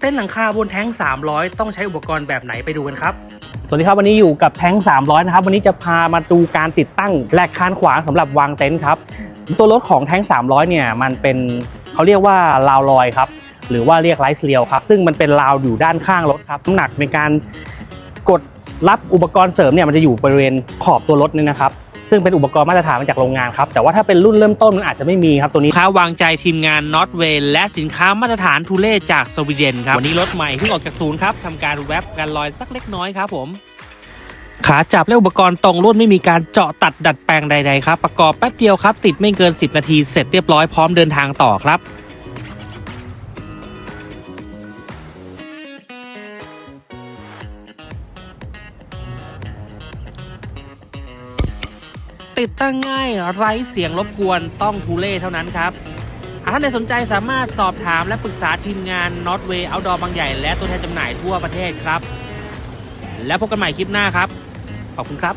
เต้นหลังคาบนแท้ง 300 ต้องใช้อุปกรณ์แบบไหนไปดูกันครับ สวัสดีครับวันนี้อยู่กับแท้ง 300 นะครับ วันนี้จะพามาดูการติดตั้งแหลกคานขวางสำหรับวางเต็นท์ครับ ตัวรถของแท้ง 300 เนี่ยมันเป็นเขาเรียกว่าลาวลอยครับ หรือว่าเรียกไลท์เลียวครับ ซึ่งมันเป็นราวอยู่ด้านข้างรถครับน้ำหนักในการกดรับอุปกรณ์เสริมเนี่ยมันจะอยู่บริเวณขอบตัวรถนี่นะครับ ซึ่งเป็นอุปกรณ์มาตรฐานมาจากโรงงานครับแต่ว่าถ้าเป็นรุ่นเริ่มต้นมันอาจจะไม่มีครับตัวนี้ค้าวางใจทีมงาน n o t w a y และสินค้ามาตรฐานทูเล่จากสวีเดนครับวันนี้รถใหม่เพิ่งออกจากศูนย์ครับทำการแวบกันลอยสักเล็กน้อยครับผมขาจับและอุปกรณ์ตรงรุ่นไม่มีการเจาะตัดดัดแปลงใดๆครับ ประกอบแป๊บเดียวครับ ติดไม่เกิน 10 นาทีเสร็จเรียบร้อยพร้อมเดินทางต่อครับ ติดตั้งง่ายไร้เสียงรบกวนต้องทูเล่เท่านั้นครับหากท่านใดสนใจสามารถสอบถามและปรึกษาทีมงาน n o t w a y Outdoor บางใหญ่ และตัวแทนจำหน่ายทั่วประเทศครับ แล้วพบกันใหม่คลิปหน้าครับ ขอบคุณครับ